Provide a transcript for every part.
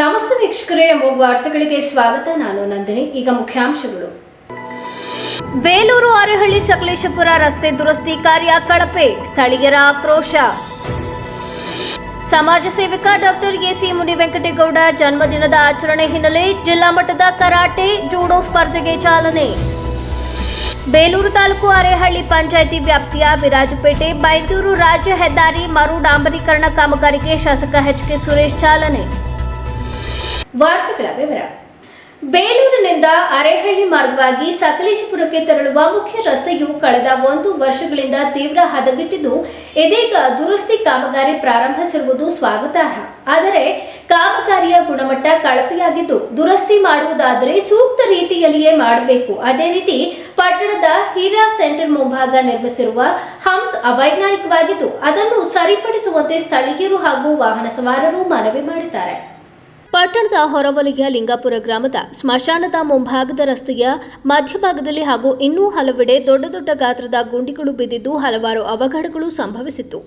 ನಮಸ್ತೆ ವೀಕ್ಷಕರೇ ಎಂಬ ವಾರ್ತೆಗಳಿಗೆ ಸ್ವಾಗತ. ನಾನು ನಂದಿನಿ, ಈಗ ಮುಖ್ಯಾಂಶಗಳು. ಬೇಲೂರು ಅರೆಹಳ್ಳಿ ಸಕಲೇಶಪುರ ರಸ್ತೆ ದುರಸ್ತಿ ಕಾರ್ಯ ಕಳಪೆ, ಸ್ಥಳೀಯರ ಆಕ್ರೋಶ. ಸಮಾಜ ಸೇವಕ ಡಾಕ್ಟರ್ ಎಸಿ ಮುನಿ ವೆಂಕಟೇಗೌಡ ಜನ್ಮದಿನದ ಆಚರಣೆ ಹಿನ್ನೆಲೆ ಜಿಲ್ಲಾ ಮಟ್ಟದ ಕರಾಟೆ, ಜೂಡೋ ಸ್ಪರ್ಧೆಗೆ ಚಾಲನೆ. ಬೇಲೂರು ತಾಲೂಕು ಅರೆಹಳ್ಳಿ ಪಂಚಾಯಿತಿ ವ್ಯಾಪ್ತಿಯ ವಿರಾಜಪೇಟೆ, ಬೈಂದೂರು ರಾಜ್ಯ ಹೆದ್ದಾರಿ ಮರು ಡಾಂಬರೀಕರಣ ಕಾಮಗಾರಿಗೆ ಶಾಸಕ ಎಚ್ ಕೆ ಸುರೇಶ್ ಚಾಲನೆ. ವಾರ್ತೆಗಳ ವಿವರ. ಬೇಲೂರಿನಿಂದ ಅರೆಹಳ್ಳಿ ಮಾರ್ಗವಾಗಿ ಸಕಲೇಶಪುರಕ್ಕೆ ತೆರಳುವ ಮುಖ್ಯ ರಸ್ತೆಯು ಕಳೆದ ಒಂದು ವರ್ಷಗಳಿಂದ ತೀವ್ರ ಹದಗೆಟ್ಟಿದ್ದು, ಇದೀಗ ದುರಸ್ತಿ ಕಾಮಗಾರಿ ಪ್ರಾರಂಭಿಸಿರುವುದು ಸ್ವಾಗತಾರ್ಹ. ಆದರೆ, ಕಾಮಗಾರಿಯ ಗುಣಮಟ್ಟ ಕಳಪೆಯಾಗಿದ್ದು, ದುರಸ್ತಿ ಮಾಡುವುದಾದರೆ ಸೂಕ್ತ ರೀತಿಯಲ್ಲಿಯೇ ಮಾಡಬೇಕು. ಅದೇ ರೀತಿ, ಪಟ್ಟಣದ ಹೀರಾ ಸೆಂಟರ್ ಮುಂಭಾಗ ನಿರ್ಮಿಸಿರುವ ಹಂಸ್ ಅವೈಜ್ಞಾನಿಕವಾಗಿದ್ದು, ಅದನ್ನು ಸರಿಪಡಿಸುವಂತೆ ಸ್ಥಳೀಯರು ಹಾಗೂ ವಾಹನ ಸವಾರರು ಮನವಿ ಮಾಡಿದ್ದಾರೆ. ಪಟ್ಟಣದ ಹೊರವಲಯ ಲಿಂಗಾಪುರ ಗ್ರಾಮದ ಸ್ಮಶಾನದ ಮುಂಭಾಗದ ರಸ್ತೆಯ ಮಧ್ಯಭಾಗದಲ್ಲಿ ಹಾಗೂ ಇನ್ನೂ ಹಲವೆಡೆ ದೊಡ್ಡ ದೊಡ್ಡ ಗಾತ್ರದ ಗುಂಡಿಗಳು ಬಿದ್ದಿದ್ದು ಹಲವಾರು ಅವಘಡಗಳು ಸಂಭವಿಸಿತ್ತು.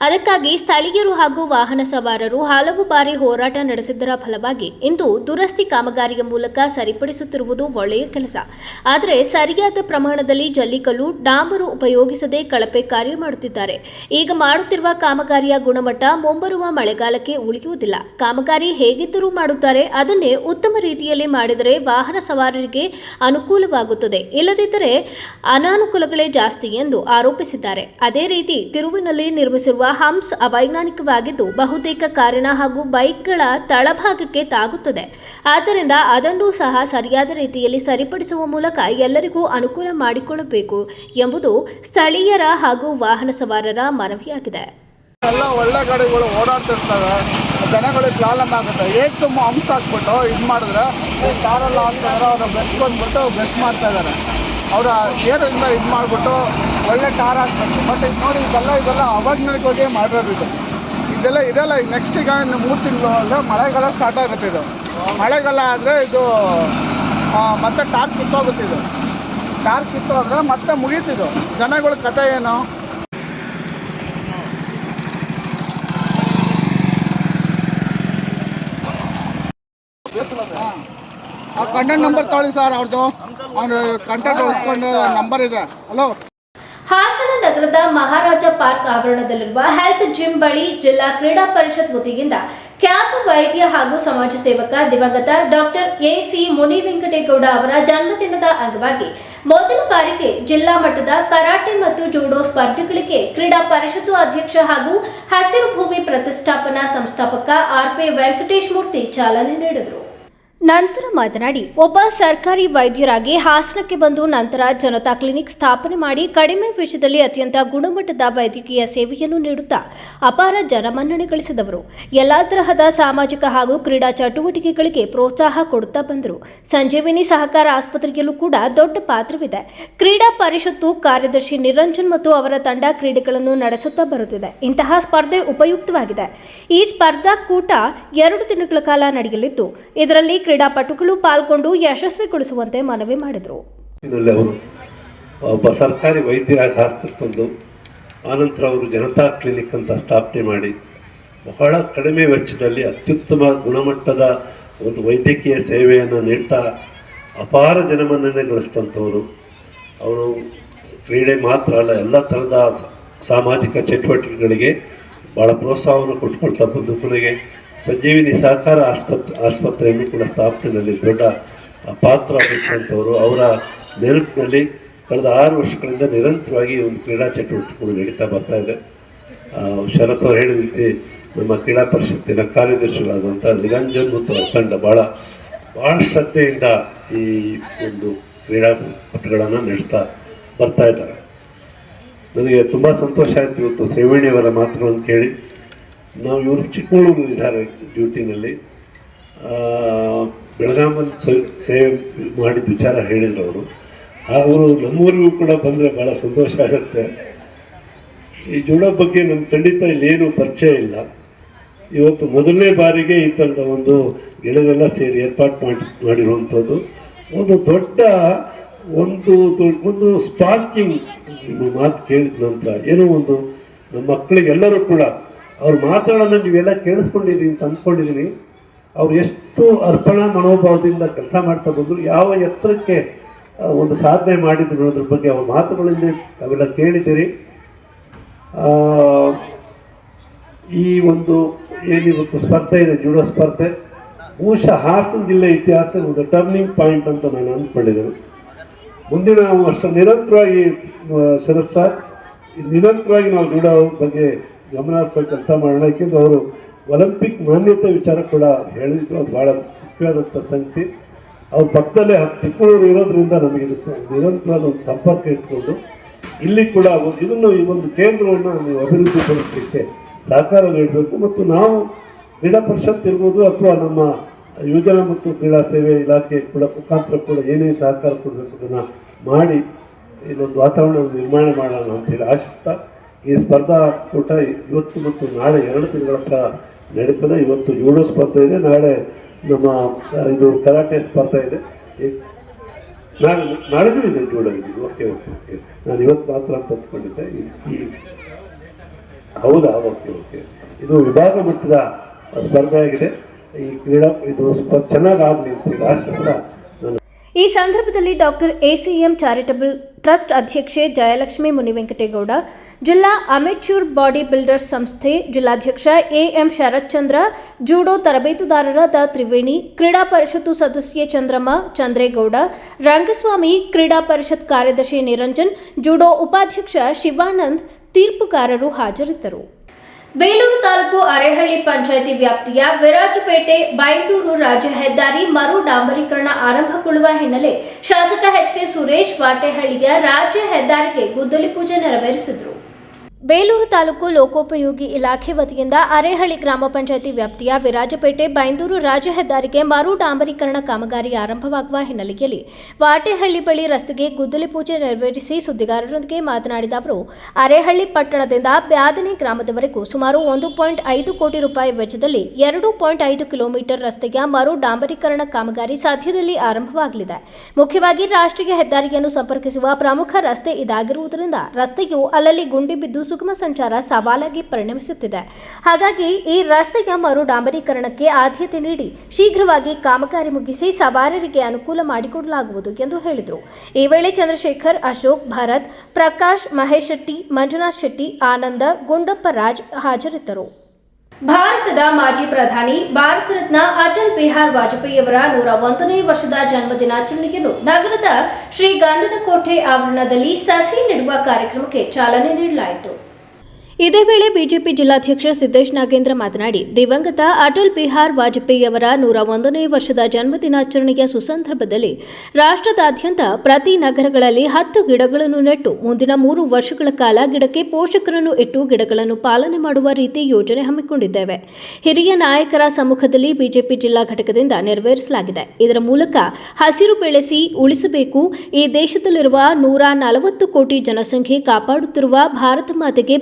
ಅದಕ್ಕಾಗಿ ಸ್ಥಳೀಯರು ಹಾಗೂ ವಾಹನ ಸವಾರರು ಹಲವು ಬಾರಿ ಹೋರಾಟ ನಡೆಸಿದ್ದರ ಫಲವಾಗಿ ಇಂದು ದುರಸ್ತಿ ಕಾಮಗಾರಿಯ ಮೂಲಕ ಸರಿಪಡಿಸುತ್ತಿರುವುದು ಒಳ್ಳೆಯ ಕೆಲಸ. ಆದರೆ ಸರಿಯಾದ ಪ್ರಮಾಣದಲ್ಲಿ ಜಲ್ಲಿಕಲ್ಲು, ಡಾಂಬರು ಉಪಯೋಗಿಸದೆ ಕಳಪೆ ಕಾರ್ಯ ಮಾಡುತ್ತಿದ್ದಾರೆ. ಈಗ ಮಾಡುತ್ತಿರುವ ಕಾಮಗಾರಿಯ ಗುಣಮಟ್ಟ ಮುಂಬರುವ ಮಳೆಗಾಲಕ್ಕೆ ಉಳಿಯುವುದಿಲ್ಲ. ಕಾಮಗಾರಿ ಹೇಗಿದ್ದರೂ ಮಾಡುತ್ತಾರೆ, ಅದನ್ನೇ ಉತ್ತಮ ರೀತಿಯಲ್ಲಿ ಮಾಡಿದರೆ ವಾಹನ ಸವಾರರಿಗೆ ಅನುಕೂಲವಾಗುತ್ತದೆ. ಇಲ್ಲದಿದ್ದರೆ ಅನಾನುಕೂಲಗಳೇ ಜಾಸ್ತಿ ಎಂದು ಆರೋಪಿಸಿದ್ದಾರೆ. ಅದೇ ರೀತಿ ತಿರುವಿನಲ್ಲಿ ನಿರ್ಮಿಸಿರುವ ಹಂಸ್ ಅವೈಜ್ಞಾನಿಕವಾಗಿದ್ದು, ಬಹುತೇಕ ಕಾರಣ ಹಾಗೂ ಬೈಕ್ಗಳ ತಳಭಾಗಕ್ಕೆ ತಾಗುತ್ತದೆ. ಆದ್ದರಿಂದ ಅದನ್ನು ಸಹ ಸರಿಯಾದ ರೀತಿಯಲ್ಲಿ ಸರಿಪಡಿಸುವ ಮೂಲಕ ಎಲ್ಲರಿಗೂ ಅನುಕೂಲ ಮಾಡಿಕೊಳ್ಳಬೇಕು ಎಂಬುದು ಸ್ಥಳೀಯರ ಹಾಗೂ ವಾಹನ ಸವಾರರ ಮನವಿಯಾಗಿದೆ. ಎಲ್ಲ ಒಳ್ಳೆ ಗಾಡಿಗಳು ಓಡಾಡ್ತಿರ್ತವೆ. ಜನಗಳಿಗೆ ಪ್ರಾಬ್ಲಮ್ ಆಗುತ್ತೆ. ಏಕ್ ತುಂಬ ಅಂಶ ಹಾಕ್ಬಿಟ್ಟು ಇದು ಮಾಡಿದ್ರೆ ಕಾರೆಲ್ಲ ಹಾಕ್ತಾರೆ ಅವ್ರ ಬೆಸ್ಟ್ ಬಂದ್ಬಿಟ್ಟು ಬೆಸ್ಟ್ ಮಾಡ್ತಾ ಇದ್ದಾರೆ ಅವರ ಏರಿಂದ ಇದು ಮಾಡಿಬಿಟ್ಟು ಒಳ್ಳೆ ಕಾರ್ ಹಾಕ್ಬೇಕು. ಬಟ್ ಇದು ನೋಡಿ ಇದೆಲ್ಲ ಇದೆಲ್ಲ ಅವೈಜ್ಞಾನಿಕವಾಗಿ ಮಾಡಿರೋದು ಇದು. ಇದೆಲ್ಲ ಇದೆಲ್ಲ ಈಗ ನೆಕ್ಸ್ಟ್ ಈಗ ಇನ್ನು ಮೂರು ತಿಂಗಳು ಅಂದರೆ ಮಳೆಗಾಲ ಸ್ಟಾರ್ಟ್ ಆಗುತ್ತೆ ಇದು. ಮಳೆಗಾಲ ಆದರೆ ಇದು ಮತ್ತೆ ಕಾರ್ ಕಿತ್ತೋಗುತ್ತೆ ಇದು. ಕಾರ್ ಕಿತ್ತೋದ್ರೆ ಮತ್ತೆ ಮುಗೀತಿದ್ದು ಜನಗಳ ಕತೆ ಏನು ಆ ಕಂಟೆಂಟ್ ನಂಬರ್ ಸರ್ ಅವ್ರದ್ದು ನಂಬರ್ ಇದೆ. ಹಲೋ ಹಾಸನ ನಗರದ ಮಹಾರಾಜ ಪಾರ್ಕ್ ಆವರಣದಲ್ಲಿರುವ ಹೆಲ್ತ್ ಜಿಮ್ ಬಳಿ ಜಿಲ್ಲಾ ಕ್ರೀಡಾ ಪರಿಷತ್ ವತಿಯಿಂದ ಖ್ಯಾತ ವೈದ್ಯ ಹಾಗೂ ಸಮಾಜ ಸೇವಕ ದಿವಂಗತ doctor A C Muni Venkategowda ಅವರ ಜನ್ಮದಿನದ ಅಂಗವಾಗಿ ಮೊದಲ ಬಾರಿಗೆ ಜಿಲ್ಲಾ ಮಟ್ಟದ ಕರಾಟೆ ಮತ್ತು ಜೂಡೋ ಸ್ಪರ್ಧೆಗಳಿಗೆ ಕ್ರೀಡಾ ಪರಿಷತ್ತು ಅಧ್ಯಕ್ಷ ಹಾಗೂ ಹಸಿರು ಭೂಮಿ ಪ್ರತಿಷ್ಠಾಪನಾ ಸಂಸ್ಥಾಪಕ ಆರ್ ಪಿ ವೆಂಕಟೇಶ್ ಮೂರ್ತಿ ಚಾಲನೆ ನೀಡಿದರು. ನಂತರ ಮಾತನಾಡಿ, ಒಬ್ಬ ಸರ್ಕಾರಿ ವೈದ್ಯರಾಗಿ ಹಾಸನಕ್ಕೆ ಬಂದು ನಂತರ ಜನತಾ ಕ್ಲಿನಿಕ್ ಸ್ಥಾಪನೆ ಮಾಡಿ ಕಡಿಮೆ ವೆಚ್ಚದಲ್ಲಿ ಅತ್ಯಂತ ಗುಣಮಟ್ಟದ ವೈದ್ಯಕೀಯ ಸೇವೆಯನ್ನು ನೀಡುತ್ತಾ ಅಪಾರ ಜನಮನ್ನಣೆ ಗಳಿಸಿದವರು. ಎಲ್ಲ ತರಹದ ಸಾಮಾಜಿಕ ಹಾಗೂ ಕ್ರೀಡಾ ಚಟುವಟಿಕೆಗಳಿಗೆ ಪ್ರೋತ್ಸಾಹ ಕೊಡುತ್ತಾ ಬಂದರು. ಸಂಜೀವಿನಿ ಸಹಕಾರ ಆಸ್ಪತ್ರೆಯಲ್ಲೂ ಕೂಡ ದೊಡ್ಡ ಪಾತ್ರವಿದೆ. ಕ್ರೀಡಾ ಪರಿಷತ್ತು ಕಾರ್ಯದರ್ಶಿ ನಿರಂಜನ್ ಮತ್ತು ಅವರ ತಂಡ ಕ್ರೀಡೆಗಳನ್ನು ನಡೆಸುತ್ತಾ ಬರುತ್ತಿದೆ. ಇಂತಹ ಸ್ಪರ್ಧೆ ಉಪಯುಕ್ತವಾಗಿದೆ. ಈ ಸ್ಪರ್ಧಾ ಕೂಟ ಎರಡು ದಿನಗಳ ಕಾಲ ನಡೆಯಲಿದ್ದು, ಇದರಲ್ಲಿ ಕ್ರೀಡಾಪಟುಗಳು ಪಾಲ್ಗೊಂಡು ಯಶಸ್ವಿಗೊಳಿಸುವಂತೆ ಮನವಿ ಮಾಡಿದರು. ಒಬ್ಬ ಸರ್ಕಾರಿ ವೈದ್ಯರಾಗಿ ಹಾಸ್ಪಿಟಲ್ ತಂದು ಆನಂತರ ಅವರು ಜನತಾ ಕ್ಲಿನಿಕ್ ಅಂತ ಸ್ಥಾಪನೆ ಮಾಡಿ, ಬಹಳ ಕಡಿಮೆ ವೆಚ್ಚದಲ್ಲಿ ಅತ್ಯುತ್ತಮ ಗುಣಮಟ್ಟದ ಒಂದು ವೈದ್ಯಕೀಯ ಸೇವೆಯನ್ನು ನೀಡ್ತಾ ಅಪಾರ ಜನಮನ್ನಣೆ ಗಳಿಸಿದಂಥವರು ಅವರು ಕ್ರೀಡೆ ಮಾತ್ರ ಅಲ್ಲ, ಎಲ್ಲ ಥರದ ಸಾಮಾಜಿಕ ಚಟುವಟಿಕೆಗಳಿಗೆ ಭಾಳ ಪ್ರೋತ್ಸಾಹವನ್ನು ಕೊಟ್ಕೊಳ್ತಾ ಬಂದು ಸಂಜೀವಿನಿ ಸಹಕಾರ ಆಸ್ಪತ್ರೆ, ಆಸ್ಪತ್ರೆಯಲ್ಲಿ ಕೂಡ ಸ್ಥಾಪನೆಯಲ್ಲಿ ದೊಡ್ಡ ಪಾತ್ರ ವಹಿಸಿದಂಥವರು ಅವರ ನೆನಪಿನಲ್ಲಿ ಕಳೆದ ಆರು ವರ್ಷಗಳಿಂದ ನಿರಂತರವಾಗಿ ಒಂದು ಕ್ರೀಡಾ ಚಟುವಟಿಕೆಗಳು ನಡೀತಾ ಬರ್ತಾ ಇದೆ. ಶರತ್ ಅವರು ಹೇಳಿದ ರೀತಿ ನಮ್ಮ ಕ್ರೀಡಾ ಪರಿಷತ್ತಿನ ಕಾರ್ಯದರ್ಶಿಗಳಾದಂಥ ನಿರಂಜನ್ ಮತ್ತು ಅಖಂಡ ಭಾಳ ಭಾಳ ಶ್ರದ್ಧೆಯಿಂದ ಈ ಒಂದು ಕ್ರೀಡಾಪಟುಗಳನ್ನು ನಡೆಸ್ತಾ ಬರ್ತಾ ಇದ್ದಾರೆ. ನನಗೆ ತುಂಬ ಸಂತೋಷ ಆಯಿತು ಇವತ್ತು ತ್ರಿವೇಣಿಯವರ ಮಾತುಗಳನ್ನು ಕೇಳಿ. ನಾವು ಇವರು ಚಿಕ್ಕಮಗಳೂರು ಇದ್ದಾರೆ ಡ್ಯೂಟಿನಲ್ಲಿ ಬೆಳಗಾಮಲ್ಲಿ ಸೇವೆ ಮಾಡಿದ ವಿಚಾರ ಹೇಳಿದ್ರು ಅವರು ಅವರು ನಮ್ಮೂರಿಗೂ ಕೂಡ ಬಂದರೆ ಭಾಳ ಸಂತೋಷ ಆಗುತ್ತೆ. ಈ ಜೋಳ ಬಗ್ಗೆ ನಮ್ಮ ಖಂಡಿತ ಇಲ್ಲೇನು ಪರಿಚಯ ಇಲ್ಲ. ಇವತ್ತು ಮೊದಲನೇ ಬಾರಿಗೆ ಈ ಥರದ ಒಂದು ಗೆಳೆಯರೆಲ್ಲ ಸೇರಿ ಏರ್ಪಾಟ್ ಮಾಡಿ, ಮಾಡಿರುವಂಥದ್ದು. ಒಂದು ದೊಡ್ಡ ಒಂದು ಒಂದು ಸ್ಪಾರ್ಕಿಂಗ್ ನಿಮ್ಮ ಮಾತು ಕೇಳಿದ ನಂತರ ಏನೋ ಒಂದು ನಮ್ಮ ಮಕ್ಕಳಿಗೆಲ್ಲರೂ ಕೂಡ ಅವ್ರು ಮಾತುಗಳನ್ನು ನೀವೆಲ್ಲ ಕೇಳಿಸ್ಕೊಂಡಿದ್ದೀನಿ ಅಂತ ಅಂದ್ಕೊಂಡಿದ್ದೀನಿ. ಅವ್ರು ಎಷ್ಟು ಅರ್ಪಣಾ ಮನೋಭಾವದಿಂದ ಕೆಲಸ ಮಾಡ್ತಾ ಬಂದರು, ಯಾವ ಎತ್ತರಕ್ಕೆ ಒಂದು ಸಾಧನೆ ಮಾಡಿದ್ರು ಅನ್ನೋದ್ರ ಬಗ್ಗೆ ಅವ್ರ ಮಾತುಗಳಲ್ಲಿ ಅವೆಲ್ಲ ಕೇಳಿದ್ದೀರಿ. ಈ ಒಂದು ಏನಿವತ್ತು ಸ್ಪರ್ಧೆ ಇದೆ, ಜೂಡೋ ಸ್ಪರ್ಧೆ ಬಹುಶಃ ಹಾಸನ ಜಿಲ್ಲೆ ಇತಿಹಾಸದ ಒಂದು ಟರ್ನಿಂಗ್ ಪಾಯಿಂಟ್ ಅಂತ ನಾನು ಅಂದ್ಕೊಂಡಿದ್ದೇನೆ. ಮುಂದಿನ ವರ್ಷ ನಿರಂತರವಾಗಿ ಶರತ್ ಸರ್, ನಿರಂತರವಾಗಿ ನಾವು ಜೂಡೋ ಬಗ್ಗೆ ಗಮನ ಹರಿಸೋ ಕೆಲಸ ಮಾಡೋಣ, ಯಾಕೆಂದ್ರೆ ಅವರು ಒಲಿಂಪಿಕ್ ಮಾನ್ಯತೆ ವಿಚಾರ ಕೂಡ ಹೇಳಿದ್ರು. ಅದು ಭಾಳ ಮುಖ್ಯವಾದಂಥ ಸಂಗತಿ ಅವ್ರ ಪಕ್ಕದಲ್ಲೇ ಚಿಕ್ಕಮಗಳೂರು ಇರೋದ್ರಿಂದ ನಮಗೆ ನಿರಂತರವಾದ ಒಂದು ಸಂಪರ್ಕ ಇಟ್ಕೊಂಡು, ಇಲ್ಲಿ ಕೂಡ ಇದನ್ನು ಈ ಒಂದು ಕೇಂದ್ರವನ್ನು ನೀವು ಅಭಿವೃದ್ಧಿಪಡಿಸಲಿಕ್ಕೆ ಸಹಕಾರ ನೀಡಬೇಕು. ಮತ್ತು ನಾವು ಕ್ರೀಡಾ ಪರಿಷತ್ ಇರ್ಬೋದು ಅಥವಾ ನಮ್ಮ ಯುವಜನ ಮತ್ತು ಕ್ರೀಡಾ ಸೇವೆ ಇಲಾಖೆ ಕೂಡ, ಮುಖಾಂತರ ಕೂಡ ಏನೇ ಸಹಕಾರ ಕೊಡಬೇಕು ಅದನ್ನು ಮಾಡಿ ಇದೊಂದು ವಾತಾವರಣ ನಿರ್ಮಾಣ ಮಾಡೋಣ ಅಂತೇಳಿ ಆಶಿಸ್ತಾ ಈ ಸ್ಪರ್ಧಾ ಕೂಟ ಇವತ್ತು ಮತ್ತು ನಾಳೆ ಎರಡು ತಿಂಗಳ ಕಾಲ ನಡೀತದೆ. ಇವತ್ತು ಜೂಡೋ ಸ್ಪರ್ಧೆ ಇದೆ. ನಾಳೆ ನಮ್ಮ, ಇದು ಕರಾಟೆ ಸ್ಪರ್ಧೆ ಇದೆ. ನಾಳೆ ನಾಳೆಗೂ ಇದೆ ಜೂಡೋ ಇದೆ. Okay okay okay. ನಾನು ಇವತ್ತು ಮಾತ್ರ ಅಂತ ಈ- ಹೌದಾ? Okay okay. ಇದು ವಿಭಾಗ ಮಟ್ಟದ ಸ್ಪರ್ಧೆ ಆಗಿದೆ ಈ ಕ್ರೀಡಾ ಇದು ಚೆನ್ನಾಗಿ ಆಗಲಿ ಈ ಸಂದರ್ಭದಲ್ಲಿ ಡಾಕ್ಟರ್ ಎಸಿಎಂ ಚಾರಿಟಬಲ್ ಟ್ರಸ್ಟ್ ಅಧ್ಯಕ್ಷೆ ಜಯಲಕ್ಷ್ಮಿ ಮುನಿವೆಂಕಟೇಗೌಡ, ಜಿಲ್ಲಾ ಅಮೆಚೂರ್ ಬಾಡಿ ಬಿಲ್ಡರ್ಸ್ ಸಂಸ್ಥೆ ಜಿಲ್ಲಾಧ್ಯಕ್ಷ ಎಎಂ ಶರತ್ಚಂದ್ರ, ಜೂಡೋ ತರಬೇತುದಾರರಾದ ತ್ರಿವೇಣಿ, ಕ್ರೀಡಾ ಪರಿಷತ್ತು ಸದಸ್ಯೆ ಚಂದ್ರಮ್ಮ, ಚಂದ್ರೇಗೌಡ, ರಂಗಸ್ವಾಮಿ, ಕ್ರೀಡಾ ಪರಿಷತ್ ಕಾರ್ಯದರ್ಶಿ ನಿರಂಜನ್, ಜೂಡೋ ಉಪಾಧ್ಯಕ್ಷ ಶಿವಾನಂದ್, ತೀರ್ಪುಗಾರರು ಹಾಜರಿದ್ದರು. ಬೇಲೂರು ತಾಲೂಕು ಅರೆಹಳ್ಳಿ ಪಂಚಾಯಿತಿ ವ್ಯಾಪ್ತಿಯ ವಿರಾಜಪೇಟೆ ಬೈಂದೂರು ರಾಜ್ಯ ಹೆದ್ದಾರಿ ಮರು ಡಾಂಬರೀಕರಣ ಆರಂಭಗೊಳ್ಳುವ ಹಿನ್ನೆಲೆ ಶಾಸಕ ಎಚ್ ಕೆ ಸುರೇಶ್ ವಾಟೆಹಳ್ಳಿಯ ರಾಜ್ಯ ಹೆದ್ದಾರಿಗೆ ಗುದ್ದಲಿ ಪೂಜೆ ನೆರವೇರಿಸಿದರು. ಬೇಲೂರು ತಾಲೂಕು ಲೋಕೋಪಯೋಗಿ ಇಲಾಖೆ ವತಿಯಿಂದ ಅರೇಹಳ್ಳಿ ಗ್ರಾಮ ಪಂಚಾಯಿತಿ ವ್ಯಾಪ್ತಿಯ ವಿರಾಜಪೇಟೆ ಬೈಂದೂರು ರಾಜ್ಯ ಹೆದ್ದಾರಿಗೆ ಮರು ಡಾಂಬರೀಕರಣ ಕಾಮಗಾರಿ ಆರಂಭವಾಗುವ ಹಿನ್ನೆಲೆಯಲ್ಲಿ ವಾಟೆಹಳ್ಳಿ ಬಳಿ ರಸ್ತೆಗೆ ಗುದ್ದಲಿ ಪೂಜೆ ನೆರವೇರಿಸಿ ಸುದ್ದಿಗಾರರೊಂದಿಗೆ ಮಾತನಾಡಿದ ಅವರು, ಅರೇಹಳ್ಳಿ ಪಟ್ಟಣದಿಂದ ಬ್ಯಾದನೆ ಗ್ರಾಮದವರೆಗೂ ಸುಮಾರು ಒಂದು ಪಾಯಿಂಟ್ ಐದು ಕೋಟಿ ರೂಪಾಯಿ ವೆಚ್ಚದಲ್ಲಿ ಎರಡು ಪಾಯಿಂಟ್ ಐದು ಕಿಲೋಮೀಟರ್ ರಸ್ತೆಯ ಮರು ಡಾಂಬರೀಕರಣ ಕಾಮಗಾರಿ ಸದ್ಯದಲ್ಲಿ ಆರಂಭವಾಗಲಿದೆ. ಮುಖ್ಯವಾಗಿ ರಾಷ್ಟ್ರೀಯ ಹೆದ್ದಾರಿಯನ್ನು ಸಂಪರ್ಕಿಸುವ ಪ್ರಮುಖ ರಸ್ತೆ ಇದಾಗಿರುವುದರಿಂದ ರಸ್ತೆಯು ಅಲ್ಲಲ್ಲಿ ಗುಂಡಿ ಬಿದ್ದು ಸುಗಮ ಸಂಚಾರ ಸವಾಲಾಗಿ ಪರಿಣಮಿಸುತ್ತಿದೆ. ಹಾಗಾಗಿ ಈ ರಸ್ತೆಯ ಮರು ಡಾಂಬರೀಕರಣಕ್ಕೆ ಆದ್ಯತೆ ನೀಡಿ ಶೀಘ್ರವಾಗಿ ಕಾಮಗಾರಿ ಮುಗಿಸಿ ಸವಾರರಿಗೆ ಅನುಕೂಲ ಮಾಡಿಕೊಡಲಾಗುವುದು ಎಂದು ಹೇಳಿದರು. ಈ ವೇಳೆ ಚಂದ್ರಶೇಖರ್, ಅಶೋಕ್, ಭರತ್, ಪ್ರಕಾಶ್, ಮಹೇಶ್ ಶೆಟ್ಟಿ, ಮಂಜುನಾಥ್ ಶೆಟ್ಟಿ, ಆನಂದ, ಗುಂಡಪ್ಪ ರಾಜ್ ಹಾಜರಿದ್ದರು. ಭಾರತದ ಮಾಜಿ ಪ್ರಧಾನಿ, ಭಾರತ ರತ್ನ ಅಟಲ್ ಬಿಹಾರ್ ವಾಜಪೇಯಿಯವರ ನೂರ ಒಂದನೇ ವರ್ಷದ ಜನ್ಮ ದಿನಾಚರಣೆಯನ್ನು ನಗರದ ಶ್ರೀ ಗಂಧದ ಕೋಟೆ ಆವರಣದಲ್ಲಿ ಸಸಿ ನೆಡುವ ಕಾರ್ಯಕ್ರಮಕ್ಕೆ ಚಾಲನೆ ನೀಡಲಾಯಿತು. ಇದೇ ವೇಳೆ ಬಿಜೆಪಿ ಜಿಲ್ಲಾಧ್ಯಕ್ಷ ಸಿದ್ದೇಶ್ ನಾಗೇಂದ್ರ ಮಾತನಾಡಿ, ದಿವಂಗತ ಅಟಲ್ ಬಿಹಾರ್ ವಾಜಪೇಯಿಯವರ ನೂರ ಒಂದನೇ ವರ್ಷದ ಜನ್ಮದಿನಾಚರಣೆಯ ಸುಸಂದರ್ಭದಲ್ಲಿ ರಾಷ್ಟ್ರದಾದ್ಯಂತ ಪ್ರತಿ ನಗರಗಳಲ್ಲಿ ಹತ್ತು ಗಿಡಗಳನ್ನು ನೆಟ್ಟು, ಮುಂದಿನ ಮೂರು ವರ್ಷಗಳ ಕಾಲ ಗಿಡಕ್ಕೆ ಪೋಷಕರನ್ನು ಇಟ್ಟು ಗಿಡಗಳನ್ನು ಪಾಲನೆ ಮಾಡುವ ರೀತಿ ಯೋಜನೆ ಹಮ್ಮಿಕೊಂಡಿದ್ದೇವೆ. ಹಿರಿಯ ನಾಯಕರ ಸಮ್ಮುಖದಲ್ಲಿ ಬಿಜೆಪಿ ಜಿಲ್ಲಾ ಘಟಕದಿಂದ ನೆರವೇರಿಸಲಾಗಿದೆ. ಇದರ ಮೂಲಕ ಹಸಿರು ಬೆಳೆಸಿ ಉಳಿಸಬೇಕು. ಈ ದೇಶದಲ್ಲಿರುವ ನೂರ ನಲವತ್ತು ಕೋಟಿ ಜನಸಂಖ್ಯೆ ಕಾಪಾಡುತ್ತಿರುವ ಭಾರತ ಮಾತೆಗೆ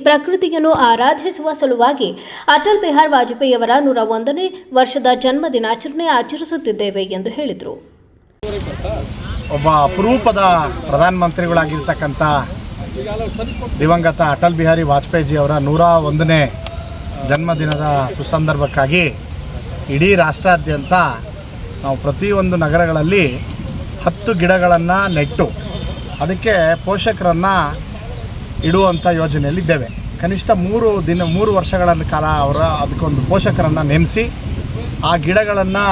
ಪ್ರಕೃತಿಯನ್ನು ಆರಾಧಿಸುವ ಸಲುವಾಗಿ ಅಟಲ್ ಬಿಹಾರ್ ವಾಜಪೇಯಿಯವರ ನೂರ ಒಂದನೇ ವರ್ಷದ ಜನ್ಮ ದಿನಾಚರಣೆ ಆಚರಿಸುತ್ತಿದ್ದೇವೆ ಎಂದು ಹೇಳಿದರು. ಒಬ್ಬ ಅಪರೂಪದ ಪ್ರಧಾನಮಂತ್ರಿಗಳಾಗಿರ್ತಕ್ಕಂಥ ದಿವಂಗತ ಅಟಲ್ ಬಿಹಾರಿ ವಾಜಪೇಯಿಜಿ ಅವರ ನೂರ ಒಂದನೇ ಜನ್ಮದಿನದ ಸುಸಂದರ್ಭಕ್ಕಾಗಿ ಇಡೀ ರಾಷ್ಟ್ರಾದ್ಯಂತ ನಾವು ಪ್ರತಿಯೊಂದು ನಗರಗಳಲ್ಲಿ ಹತ್ತು ಗಿಡಗಳನ್ನು ನೆಟ್ಟು ಅದಕ್ಕೆ ಪೋಷಕರನ್ನು ಇಡುವಂಥ ಯೋಜನೆಯಲ್ಲಿದ್ದೇವೆ. ಕನಿಷ್ಠ ಮೂರು ದಿನ, ಮೂರು ವರ್ಷಗಳ ಕಾಲ ಅವರ ಅದಕ್ಕೊಂದು ಪೋಷಕರನ್ನು ನೇಮಿಸಿ ಆ ಗಿಡಗಳನ್ನು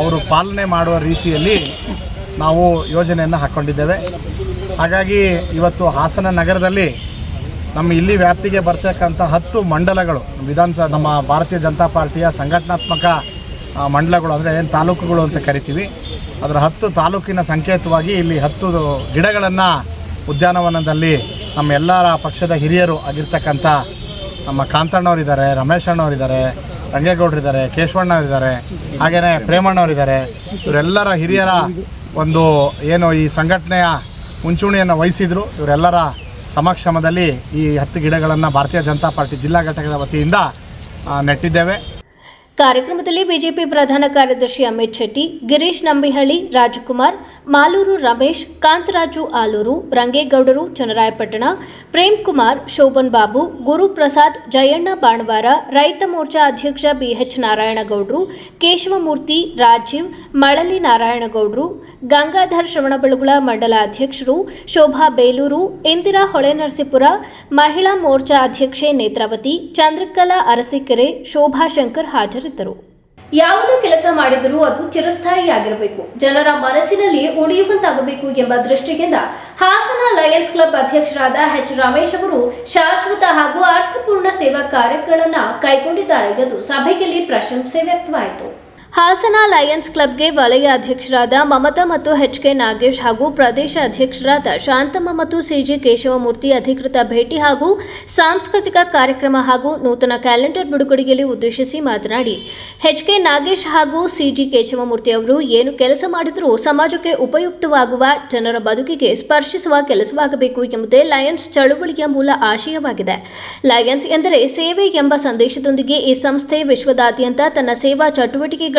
ಅವರು ಪಾಲನೆ ಮಾಡುವ ರೀತಿಯಲ್ಲಿ ನಾವು ಯೋಜನೆಯನ್ನು ಹಾಕ್ಕೊಂಡಿದ್ದೇವೆ ಹಾಗಾಗಿ ಇವತ್ತು ಹಾಸನ ನಗರದಲ್ಲಿ ನಮ್ಮ ಇಲ್ಲಿ ವ್ಯಾಪ್ತಿಗೆ ಬರ್ತಕ್ಕಂಥ ಹತ್ತು ಮಂಡಲಗಳು ವಿಧಾನಸಭೆ ನಮ್ಮ ಭಾರತೀಯ ಜನತಾ ಪಾರ್ಟಿಯ ಸಂಘಟನಾತ್ಮಕ ಮಂಡಲಗಳು ಅಂದರೆ ಏನು ತಾಲೂಕುಗಳು ಅಂತ ಕರಿತೀವಿ. ಅದರ ಹತ್ತು ತಾಲೂಕಿನ ಸಂಕೇತವಾಗಿ ಇಲ್ಲಿ ಹತ್ತು ಗಿಡಗಳನ್ನು ಉದ್ಯಾನವನದಲ್ಲಿ ನಮ್ಮ ಎಲ್ಲರ ಪಕ್ಷದ ಹಿರಿಯರು ಆಗಿರ್ತಕ್ಕಂಥ ನಮ್ಮ ಕಾಂತಣ್ಣವರಿದ್ದಾರೆ, ರಮೇಶ್ ಅಣ್ಣವರಿದ್ದಾರೆ, ರಂಗೇಗೌಡರಿದ್ದಾರೆ, ಕೇಶವಣ್ಣ ಇದ್ದಾರೆ ಹಾಗೆಯೇ ಪ್ರೇಮಣ್ಣವರಿದ್ದಾರೆ. ಇವರೆಲ್ಲರ ಹಿರಿಯರ ಒಂದು ಏನು ಈ ಸಂಘಟನೆಯ ಮುಂಚೂಣಿಯನ್ನು ವಹಿಸಿದ್ರು. ಇವರೆಲ್ಲರ ಸಮಕ್ಷಮದಲ್ಲಿ ಈ ಹತ್ತು ಗಿಡಗಳನ್ನು ಭಾರತೀಯ ಜನತಾ ಪಾರ್ಟಿ ಜಿಲ್ಲಾ ಘಟಕದ ವತಿಯಿಂದ ನೆಟ್ಟಿದ್ದೇವೆ. ಕಾರ್ಯಕ್ರಮದಲ್ಲಿ ಬಿಜೆಪಿ ಪ್ರಧಾನ ಕಾರ್ಯದರ್ಶಿ ಅಮಿತ್ ಶೆಟ್ಟಿ, ಗಿರೀಶ್ ನಂಬಿಹಳ್ಳಿ, ರಾಜಕುಮಾರ್ ಮಾಲೂರು ರಮೇಶ್, ಕಾಂತರಾಜು ಆಲೂರು, ರಂಗೇಗೌಡರು, ಚನ್ನರಾಯಪಟ್ಟಣ ಪ್ರೇಮ್ ಕುಮಾರ್ ಶೋಭನ್ ಬಾಬು, ಗುರುಪ್ರಸಾದ್, ಜಯಣ್ಣ ಬಾಣವಾರ, ರೈತ ಮೋರ್ಚಾ ಅಧ್ಯಕ್ಷ ಬಿಎಚ್ ನಾರಾಯಣಗೌಡರು, ಕೇಶವಮೂರ್ತಿ, ರಾಜೀವ್, ಮಳಲಿ ನಾರಾಯಣಗೌಡರು, ಗಂಗಾಧರ್ ಶ್ರವಣಬೆಳಗುಳ ಮಂಡಲ ಅಧ್ಯಕ್ಷರು, ಶೋಭಾ ಬೇಲೂರು, ಇಂದಿರಾ ಹೊಳೆನರಸೀಪುರ, ಮಹಿಳಾ ಮೋರ್ಚಾ ಅಧ್ಯಕ್ಷೆ ನೇತ್ರಾವತಿ, ಚಂದ್ರಕಲಾ ಅರಸೀಕೆರೆ, ಶೋಭಾ ಶಂಕರ್ ಹಾಜರಿದ್ದರು. ಯಾವುದೇ ಕೆಲಸ ಮಾಡಿದರೂ ಅದು ಚಿರಸ್ಥಾಯಿಯಾಗಿರಬೇಕು. ಜನರ ಮನಸ್ಸಿನಲ್ಲಿ ಉಳಿಯುವಂತಾಗಬೇಕು ಎಂಬ ದೃಷ್ಟಿಯಿಂದ ಹಾಸನ ಲಯನ್ಸ್ ಕ್ಲಬ್ ಅಧ್ಯಕ್ಷರಾದ ಎಚ್ ರಮೇಶ್ ಅವರು ಶಾಶ್ವತ ಹಾಗೂ ಅರ್ಥಪೂರ್ಣ ಸೇವಾ ಕಾರ್ಯಗಳನ್ನು ಕೈಗೊಂಡಿದ್ದಾರೆ ಎಂದು ಸಭೆಯಲ್ಲಿ ಪ್ರಶಂಸೆ ವ್ಯಕ್ತವಾಯಿತು. ಹಾಸನ ಲಯನ್ಸ್ ಕ್ಲಬ್ಗೆ ವಲಯ ಅಧ್ಯಕ್ಷರಾದ ಮಮತಾ ಮತ್ತು ಎಚ್ ಕೆ ನಾಗೇಶ್ ಹಾಗೂ ಪ್ರದೇಶ ಅಧ್ಯಕ್ಷರಾದ ಶಾಂತಮ್ಮ ಮತ್ತು ಸಿಜಿ ಕೇಶವಮೂರ್ತಿ ಅಧಿಕೃತ ಭೇಟಿ ಹಾಗೂ ಸಾಂಸ್ಕೃತಿಕ ಕಾರ್ಯಕ್ರಮ ಹಾಗೂ ನೂತನ ಕ್ಯಾಲೆಂಡರ್ ಬಿಡುಗಡೆಯಲ್ಲಿ ಉದ್ದೇಶಿಸಿ ಮಾತನಾಡಿ, ಎಚ್ ಕೆ ನಾಗೇಶ್ ಹಾಗೂ ಸಿಜಿ ಕೇಶವಮೂರ್ತಿ ಅವರು ಏನು ಕೆಲಸ ಮಾಡಿದರೂ ಸಮಾಜಕ್ಕೆ ಉಪಯುಕ್ತವಾಗುವ ಜನರ ಬದುಕಿಗೆ ಸ್ಪರ್ಶಿಸುವ ಕೆಲಸವಾಗಬೇಕು ಎಂಬುದೇ ಲಯನ್ಸ್ ಚಳುವಳಿಯ ಮೂಲ ಆಶಯವಾಗಿದೆ. ಲಯನ್ಸ್ ಎಂದರೆ ಸೇವೆ ಎಂಬ ಸಂದೇಶದೊಂದಿಗೆ ಈ ಸಂಸ್ಥೆ ವಿಶ್ವದಾದ್ಯಂತ ತನ್ನ ಸೇವಾ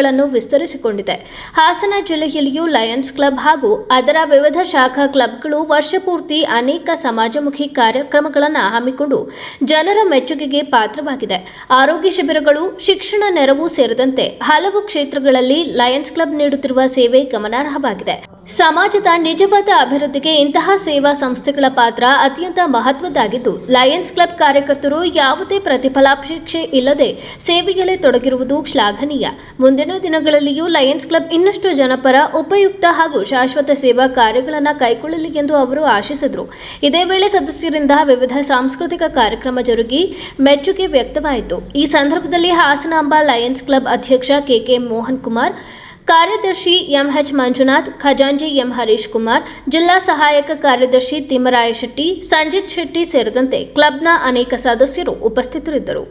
ಚಟುವಟಿಕೆಗಳನ್ನು ವಿಸ್ತರಿಸಿಕೊಂಡಿದೆ. ಹಾಸನ ಜಿಲ್ಲೆಯಲ್ಲಿಯೂ ಲಯನ್ಸ್ ಕ್ಲಬ್ ಹಾಗೂ ಅದರ ವಿವಿಧ ಶಾಖಾ ಕ್ಲಬ್ಗಳು ವರ್ಷಪೂರ್ತಿ ಅನೇಕ ಸಮಾಜಮುಖಿ ಕಾರ್ಯಕ್ರಮಗಳನ್ನು ಹಮ್ಮಿಕೊಂಡು ಜನರ ಮೆಚ್ಚುಗೆಗೆ ಪಾತ್ರವಾಗಿದೆ. ಆರೋಗ್ಯ ಶಿಬಿರಗಳು, ಶಿಕ್ಷಣ ನೆರವು ಸೇರಿದಂತೆ ಹಲವು ಕ್ಷೇತ್ರಗಳಲ್ಲಿ ಲಯನ್ಸ್ ಕ್ಲಬ್ ನೀಡುತ್ತಿರುವ ಸೇವೆ ಗಮನಾರ್ಹವಾಗಿದೆ. ಸಮಾಜದ ನಿಜವಾದ ಅಭಿವೃದ್ಧಿಗೆ ಇಂತಹ ಸೇವಾ ಸಂಸ್ಥೆಗಳ ಪಾತ್ರ ಅತ್ಯಂತ ಮಹತ್ವದ್ದಾಗಿದ್ದು, ಲಯನ್ಸ್ ಕ್ಲಬ್ ಕಾರ್ಯಕರ್ತರು ಯಾವುದೇ ಪ್ರತಿಫಲಾಪೇಕ್ಷೆ ಇಲ್ಲದೆ ಸೇವೆಯಲ್ಲಿ ತೊಡಗಿರುವುದು ಶ್ಲಾಘನೀಯ. ಮುಂದಿನ ದಿನಗಳಲ್ಲಿಯೂ ಲಯನ್ಸ್ ಕ್ಲಬ್ ಇನ್ನಷ್ಟು ಜನಪರ, ಉಪಯುಕ್ತ ಹಾಗೂ ಶಾಶ್ವತ ಸೇವಾ ಕಾರ್ಯಗಳನ್ನು ಕೈಗೊಳ್ಳಲಿ ಎಂದು ಅವರು ಆಶಿಸಿದರು. ಇದೇ ವೇಳೆ ಸದಸ್ಯರಿಂದ ವಿವಿಧ ಸಾಂಸ್ಕೃತಿಕ ಕಾರ್ಯಕ್ರಮ ಜರುಗಿ ಮೆಚ್ಚುಗೆ ವ್ಯಕ್ತವಾಯಿತು. ಈ ಸಂದರ್ಭದಲ್ಲಿ ಹಾಸನಾಂಬ ಲಯನ್ಸ್ ಕ್ಲಬ್ ಅಧ್ಯಕ್ಷ ಕೆಕೆ ಮೋಹನ್ ಕುಮಾರ್ ಕಾರ್ಯದರ್ಶಿ ಎಂಎಚ್ ಮಂಜುನಾಥ್, ಖಜಾಂಜಿ ಎಂ ಹರೀಶ್ ಕುಮಾರ್, ಜಿಲ್ಲಾ ಸಹಾಯಕ ಕಾರ್ಯದರ್ಶಿ ತಿಮ್ಮರಾಯ ಶೆಟ್ಟಿ, ಸಂಜಿತ್ ಶೆಟ್ಟಿ ಸೇರಿದಂತೆ ಕ್ಲಬ್ನ ಅನೇಕ ಸದಸ್ಯರು ಉಪಸ್ಥಿತರಿದ್ದರು.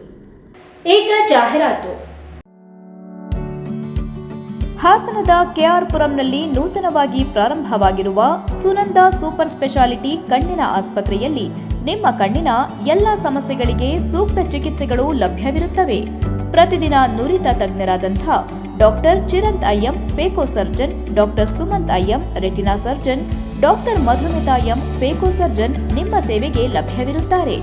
ಈಗ ಜಾಹೀರಾತು. ಹಾಸನದ ಕೆಆರ್ಪುರಂನಲ್ಲಿ ನೂತನವಾಗಿ ಪ್ರಾರಂಭವಾಗಿರುವ ಸುನಂದ ಸೂಪರ್ ಸ್ಪೆಷಾಲಿಟಿ ಕಣ್ಣಿನ ಆಸ್ಪತ್ರೆಯಲ್ಲಿ ನಿಮ್ಮ ಕಣ್ಣಿನ ಎಲ್ಲ ಸಮಸ್ಯೆಗಳಿಗೆ ಸೂಕ್ತ ಚಿಕಿತ್ಸೆಗಳು ಲಭ್ಯವಿರುತ್ತವೆ. ಪ್ರತಿದಿನ ನುರಿತ ತಜ್ಞರಾದಂಥ doctor Chiranth Ayyam, phaco surgeon, doctor Sumanth Ayyam, retina surgeon, doctor Madhumita M phaco surgeon ನಿಮ್ಮ ಸೇವೆಗೆ ಲಭ್ಯವಿರುತ್ತಾರೆ.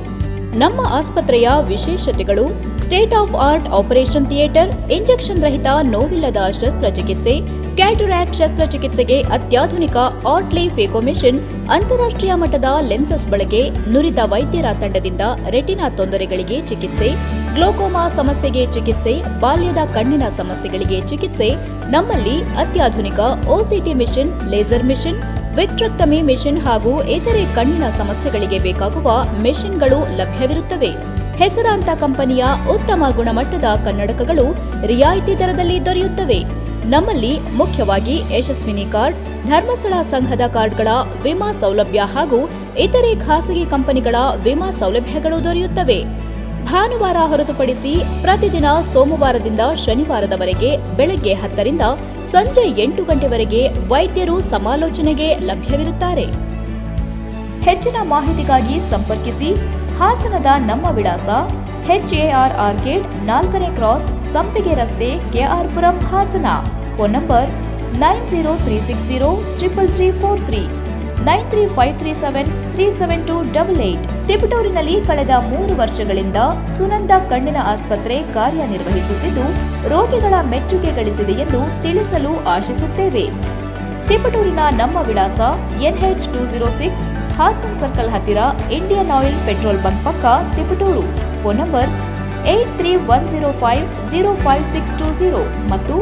ನಮ್ಮ ಆಸ್ಪತ್ರೆಯ ವಿಶೇಷತೆಗಳು state of art operation theatre, injection ರಹಿತ ನೋವಿಲ್ಲದ ಶಸ್ತ್ರಚಿಕಿತ್ಸೆ ಕ್ಯಾಟರಾಕ್ಟ್ ಶಸ್ತ್ರಚಿಕಿತ್ಸೆಗೆ ಅತ್ಯಾಧುನಿಕ ಆರ್ಟ್ಲಿ ಫೇಕೋಮಿಷನ್ ಅಂತಾರಾಷ್ಟ್ರೀಯ ಮಟ್ಟದ ಲೆನ್ಸಸ್ ಬಳಕೆ ನುರಿತ ವೈದ್ಯರ ತಂಡದಿಂದ ರೆಟಿನಾ ತೊಂದರೆಗಳಿಗೆ ಚಿಕಿತ್ಸೆ, ಗ್ಲೋಕೋಮಾ ಸಮಸ್ಯೆಗೆ ಚಿಕಿತ್ಸೆ, ಬಾಲ್ಯದ ಕಣ್ಣಿನ ಸಮಸ್ಯೆಗಳಿಗೆ ಚಿಕಿತ್ಸೆ, ನಮ್ಮಲ್ಲಿ ಅತ್ಯಾಧುನಿಕ OCT machine, laser machine vitrectomy machine ಹಾಗೂ ಇತರೆ ಕಣ್ಣಿನ ಸಮಸ್ಯೆಗಳಿಗೆ ಬೇಕಾಗುವ ಮೆಷಿನ್ಗಳು ಲಭ್ಯವಿರುತ್ತವೆ. ಹೆಸರಾಂತ ಕಂಪನಿಯ ಉತ್ತಮ ಗುಣಮಟ್ಟದ ಕನ್ನಡಕಗಳು ರಿಯಾಯಿತಿ ದರದಲ್ಲಿ ದೊರೆಯುತ್ತವೆ. ನಮ್ಮಲ್ಲಿ ಮುಖ್ಯವಾಗಿ ಯಶಸ್ವಿನಿ ಕಾರ್ಡ್, ಧರ್ಮಸ್ಥಳ ಸಂಘದ ಕಾರ್ಡ್ಗಳ ವಿಮಾ ಸೌಲಭ್ಯ ಹಾಗೂ ಇತರೆ ಖಾಸಗಿ ಕಂಪನಿಗಳ ವಿಮಾ ಸೌಲಭ್ಯಗಳು ದೊರೆಯುತ್ತವೆ. ಭಾನುವಾರ ಹೊರತುಪಡಿಸಿ ಪ್ರತಿದಿನ ಸೋಮವಾರದಿಂದ ಶನಿವಾರದವರೆಗೆ ಬೆಳಗ್ಗೆ ಹತ್ತರಿಂದ ಸಂಜೆ ಎಂಟು ಗಂಟೆವರೆಗೆ ವೈದ್ಯರು ಸಮಾಲೋಚನೆಗೆ ಲಭ್ಯವಿರುತ್ತಾರೆ. ಹೆಚ್ಚಿನ ಮಾಹಿತಿಗಾಗಿ ಸಂಪರ್ಕಿಸಿ ಹಾಸನದ ನಮ್ಮ ವಿಳಾಸ ಎಚ್ಎಆರ್ ಗೇಟ್ ನಾಲ್ಕನೇ ಕ್ರಾಸ್ ಸಂಪಿಗೆ ರಸ್ತೆ K R Puram Hassan. Phone number nine zero three six zero triple three four three nine three five three seven three seven two double eight ತಿಪಟೂರಿನಲ್ಲಿ ಕಳೆದ ಮೂರು ವರ್ಷಗಳಿಂದ ಸುನಂದ ಕಣ್ಣಿನ ಆಸ್ಪತ್ರೆ ಕಾರ್ಯನಿರ್ವಹಿಸುತ್ತಿದ್ದು, ರೋಗಿಗಳ ಮೆಚ್ಚುಗೆ ಗಳಿಸಿದೆ ಎಂದು ತಿಳಿಸಲು ಆಶಿಸುತ್ತೇವೆ. ತಿಪಟೂರಿನ ನಮ್ಮ ವಿಳಾಸ NH two zero six Hassan circle ಹತ್ತಿರ ಇಂಡಿಯನ್ ಆಯಿಲ್ ಪೆಟ್ರೋಲ್ ಬಂಕ್ ಪಕ್ಕ Tiptur phone numbers eight three one zero five zero five six two zero ಮತ್ತು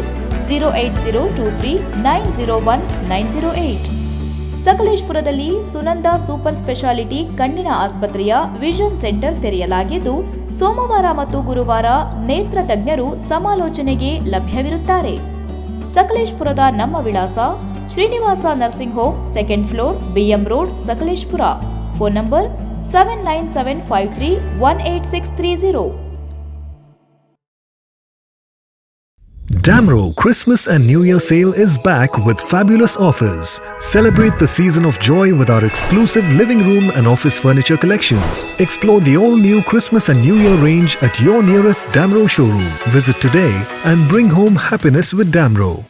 zero eight zero two three nine zero one nine zero eight. ಸಕಲೇಶ್ಪುರದಲ್ಲಿ Sunanda super speciality ಕಣ್ಣಿನ ಆಸ್ಪತ್ರೆಯ vision centre ತೆರೆಯಲಾಗಿದ್ದು, ಸೋಮವಾರ ಮತ್ತು ಗುರುವಾರ ನೇತ್ರ ತಜ್ಞರು ಸಮಾಲೋಚನೆಗೆ ಲಭ್ಯವಿರುತ್ತಾರೆ. ಸಕಲೇಶ್ಪುರದ ನಮ್ಮ ವಿಳಾಸ Srinivasa nursing home second floor B M road Sakleshpur. Phone number seven nine seven five three one eight six three zero. Damro Christmas and New Year sale is back with fabulous offers. Celebrate the season of joy with our exclusive living room and office furniture collections. Explore the all new Christmas and New Year range at your nearest Damro showroom. Visit today and bring home happiness with Damro.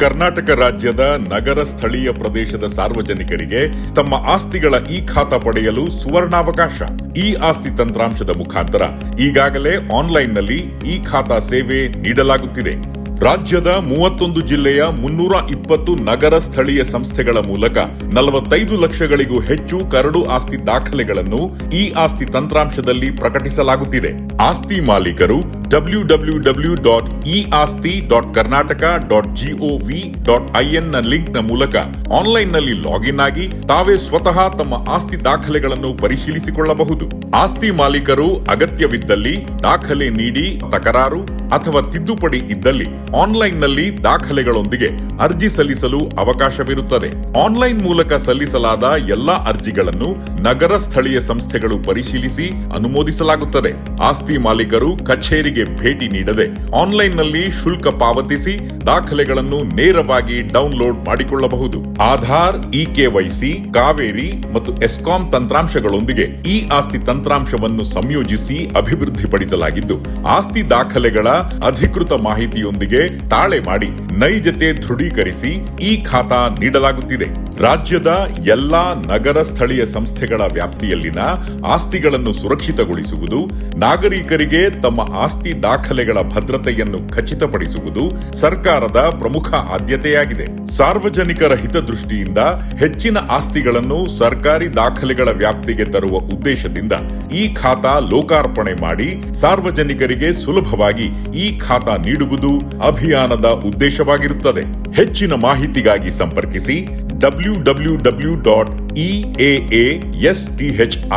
Karnataka ರಾಜ್ಯದ ನಗರ ಸ್ಥಳೀಯ ಪ್ರದೇಶದ ಸಾರ್ವಜನಿಕರಿಗೆ ತಮ್ಮ ಆಸ್ತಿಗಳ E ಖಾತಾ ಪಡೆಯಲು ಸುವರ್ಣಾವಕಾಶ. ಈ ಆಸ್ತಿ ತಂತ್ರಾಂಶದ ಮುಖಾಂತರ ಈಗಾಗಲೇ ಆನ್ಲೈನ್ನಲ್ಲಿ ಇ ಖಾತಾ ಸೇವೆ ನೀಡಲಾಗುತ್ತಿದೆ. ರಾಜ್ಯದ ಮೂವತ್ತೊಂದು ಜಿಲ್ಲೆಯ ಮುನ್ನೂರ ಇಪ್ಪತ್ತು ನಗರ ಸ್ಥಳೀಯ ಸಂಸ್ಥೆಗಳ ಮೂಲಕ ನಲವತ್ತೈದು ಲಕ್ಷಗಳಿಗೂ ಹೆಚ್ಚು ಕರಡು ಆಸ್ತಿ ದಾಖಲೆಗಳನ್ನು ಈ ಆಸ್ತಿ ತಂತ್ರಾಂಶದಲ್ಲಿ ಪ್ರಕಟಿಸಲಾಗುತ್ತಿದೆ. ಆಸ್ತಿ ಮಾಲೀಕರು W W W dot E Aasthi dot Karnataka dot G O V dot ಐಎನ್ನ ಲಿಂಕ್ನ ಮೂಲಕ ಆನ್ಲೈನ್ನಲ್ಲಿ ಲಾಗಿನ್ ಆಗಿ ತಾವೇ ಸ್ವತಃ ತಮ್ಮ ಆಸ್ತಿ ದಾಖಲೆಗಳನ್ನು ಪರಿಶೀಲಿಸಿಕೊಳ್ಳಬಹುದು. ಆಸ್ತಿ ಮಾಲೀಕರು ಅಗತ್ಯವಿದ್ದಲ್ಲಿ ದಾಖಲೆ ನೀಡಿ ತಕರಾರು ಅಥವಾ ತಿದ್ದುಪಡಿ ಇದ್ದಲ್ಲಿ ಆನ್ಲೈನ್ನಲ್ಲಿ ದಾಖಲೆಗಳೊಂದಿಗೆ ಅರ್ಜಿ ಸಲ್ಲಿಸಲು ಅವಕಾಶವಿರುತ್ತದೆ. ಆನ್ಲೈನ್ ಮೂಲಕ ಸಲ್ಲಿಸಲಾದ ಎಲ್ಲಾ ಅರ್ಜಿಗಳನ್ನು ನಗರ ಸ್ಥಳೀಯ ಸಂಸ್ಥೆಗಳು ಪರಿಶೀಲಿಸಿ ಅನುಮೋದಿಸಲಾಗುತ್ತದೆ. ಆಸ್ತಿ ಮಾಲೀಕರು ಕಚೇರಿಗೆ ಭೇಟಿ ನೀಡದೆ ಆನ್ಲೈನ್ನಲ್ಲಿ ಶುಲ್ಕ ಪಾವತಿಸಿ ದಾಖಲೆಗಳನ್ನು ನೇರವಾಗಿ ಡೌನ್ಲೋಡ್ ಮಾಡಿಕೊಳ್ಳಬಹುದು. ಆಧಾರ್, ಇ ಕೆವೈಸಿ ಕಾವೇರಿ ಮತ್ತು ಎಸ್ಕಾಂ ತಂತ್ರಾಂಶಗಳೊಂದಿಗೆ ಈ ಆಸ್ತಿ ತಂತ್ರಾಂಶವನ್ನು ಸಂಯೋಜಿಸಿ ಅಭಿವೃದ್ಧಿಪಡಿಸಲಾಗಿದ್ದು, ಆಸ್ತಿ ದಾಖಲೆಗಳ ಅಧಿಕೃತ ಮಾಹಿತಿಯೊಂದಿಗೆ ತಾಳೆ ಮಾಡಿ ನೈಜತೆ ದೃಢೀಕರಿಸಿ ಈ ಖಾತಾ ನೀಡಲಾಗುತ್ತಿದೆ. ರಾಜ್ಯದ ಎಲ್ಲಾ ನಗರ ಸ್ಥಳೀಯ ಸಂಸ್ಥೆಗಳ ವ್ಯಾಪ್ತಿಯಲ್ಲಿನ ಆಸ್ತಿಗಳನ್ನು ಸುರಕ್ಷಿತಗೊಳಿಸುವುದು, ನಾಗರಿಕರಿಗೆ ತಮ್ಮ ಆಸ್ತಿ ದಾಖಲೆಗಳ ಭದ್ರತೆಯನ್ನು ಖಚಿತಪಡಿಸುವುದು ಸರ್ಕಾರದ ಪ್ರಮುಖ ಆದ್ಯತೆಯಾಗಿದೆ. ಸಾರ್ವಜನಿಕರ ಹಿತದೃಷ್ಟಿಯಿಂದ ಹೆಚ್ಚಿನ ಆಸ್ತಿಗಳನ್ನು ಸರ್ಕಾರಿ ದಾಖಲೆಗಳ ವ್ಯಾಪ್ತಿಗೆ ತರುವ ಉದ್ದೇಶದಿಂದ ಈ ಖಾತಾ ಲೋಕಾರ್ಪಣೆ ಮಾಡಿ ಸಾರ್ವಜನಿಕರಿಗೆ ಸುಲಭವಾಗಿ ಈ ಖಾತಾ ನೀಡುವುದು ಅಭಿಯಾನದ ಉದ್ದೇಶವಾಗಿರುತ್ತದೆ. ಹೆಚ್ಚಿನ ಮಾಹಿತಿಗಾಗಿ ಸಂಪರ್ಕಿಸಿ W W W dot S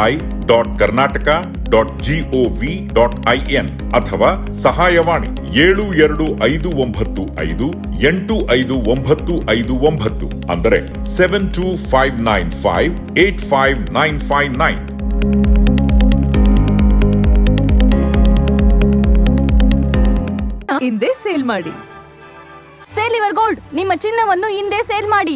I dot Karnataka dot G O V dot I N ಅಥವಾ ಸಹಾಯವಾಣಿ ಏಳು ಎರಡು ಐದು ಒಂಬತ್ತು ಐದು ಎಂಟು ಐದು ಒಂಬತ್ತು ಐದು ಒಂಬತ್ತು ಅಂದರೆ seven two five nine five eight five nine five nine ಹಿಂದೆ ಸೇಲ್ ಮಾಡಿ. ಸೇಲ್ ಯುವರ್ ಗೋಲ್ಡ್ ನಿಮ್ಮ ಚಿನ್ನವನ್ನು ಹಿಂದೆ ಸೇಲ್ ಮಾಡಿ.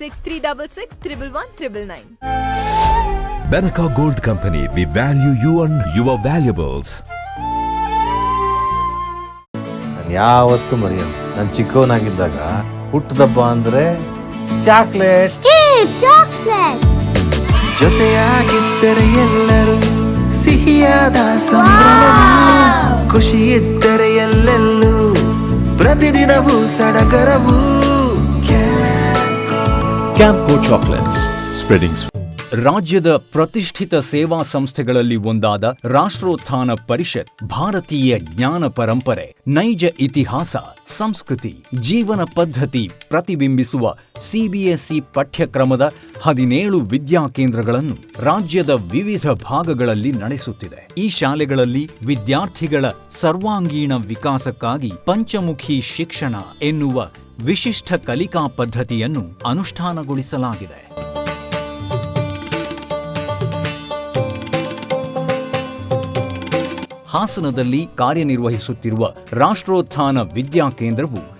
Six three double six triple one triple nine Benaca Gold Company, we value you and your valuables. ನಾನು ಯಾವತ್ತೂ ಮರೆಯಲ್ಲ. ನಾನು ಚಿಕ್ಕವನಾಗಿದ್ದಾಗ ಹುಟ್ಟದಬ್ಬ ಅಂದ್ರೆ ಚಾಕ್ಲೇಟ್. ಜೊತೆಯಾಗಿದ್ದರೆ ಎಲ್ಲರೂ ಸಿಹಿಯಾದ ಖುಷಿ ಇದ್ದರೆ ಎಲ್ಲೆಲ್ಲೂ ಪ್ರತಿದಿನವೂ ಸಡಗರವು ಕ್ಯಾಂಪ್ಕೋ ಚಾಕ್ಲೇಟ್ಸ್ ಸ್ಪ್ರೆಡಿಂಗ್ ರಾಜ್ಯದ ಪ್ರತಿಷ್ಠಿತ ಸೇವಾ ಸಂಸ್ಥೆಗಳಲ್ಲಿ ಒಂದಾದ ರಾಷ್ಟ್ರೋತ್ಥಾನ ಪರಿಷತ್, ಭಾರತೀಯ ಜ್ಞಾನ ಪರಂಪರೆ, ನೈಜ ಇತಿಹಾಸ, ಸಂಸ್ಕೃತಿ, ಜೀವನ ಪದ್ಧತಿ ಪ್ರತಿಬಿಂಬಿಸುವ ಸಿಬಿಎಸ್ಇ ಪಠ್ಯಕ್ರಮದ ಹದಿನೇಳು ವಿದ್ಯಾಕೇಂದ್ರಗಳನ್ನು ರಾಜ್ಯದ ವಿವಿಧ ಭಾಗಗಳಲ್ಲಿ ನಡೆಸುತ್ತಿದೆ. ಈ ಶಾಲೆಗಳಲ್ಲಿ ವಿದ್ಯಾರ್ಥಿಗಳ ಸರ್ವಾಂಗೀಣ ವಿಕಾಸಕ್ಕಾಗಿ ಪಂಚಮುಖಿ ಶಿಕ್ಷಣ ಎನ್ನುವ ವಿಶಿಷ್ಟ ಕಲಿಕಾ ಪದ್ಧತಿಯನ್ನು ಅನುಷ್ಠಾನಗೊಳಿಸಲಾಗಿದೆ. ಹಾಸನದಲ್ಲಿ ಕಾರ್ಯನಿರ್ವಹಿಸುತ್ತಿರುವ ರಾಷ್ಟ್ರೋತ್ಥಾನ ವಿದ್ಯಾ ಕೇಂದ್ರವು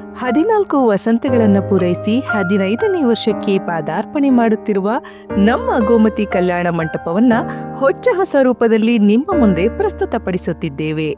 ಹದಿನಾಲ್ಕು ವಸಂತಗಳನ್ನು ಪೂರೈಸಿ ಹದಿನೈದನೇ ವರ್ಷಕ್ಕೆ ಪಾದಾರ್ಪಣೆ ಮಾಡುತ್ತಿರುವ ನಮ್ಮ ಗೋಮತಿ ಕಲ್ಯಾಣ ಮಂಟಪವನ್ನ ಹೊಚ್ಚ ಹೊಸ ರೂಪದಲ್ಲಿ ನಿಮ್ಮ ಮುಂದೆ ಪ್ರಸ್ತುತಪಡಿಸುತ್ತಿದ್ದೇವೆ.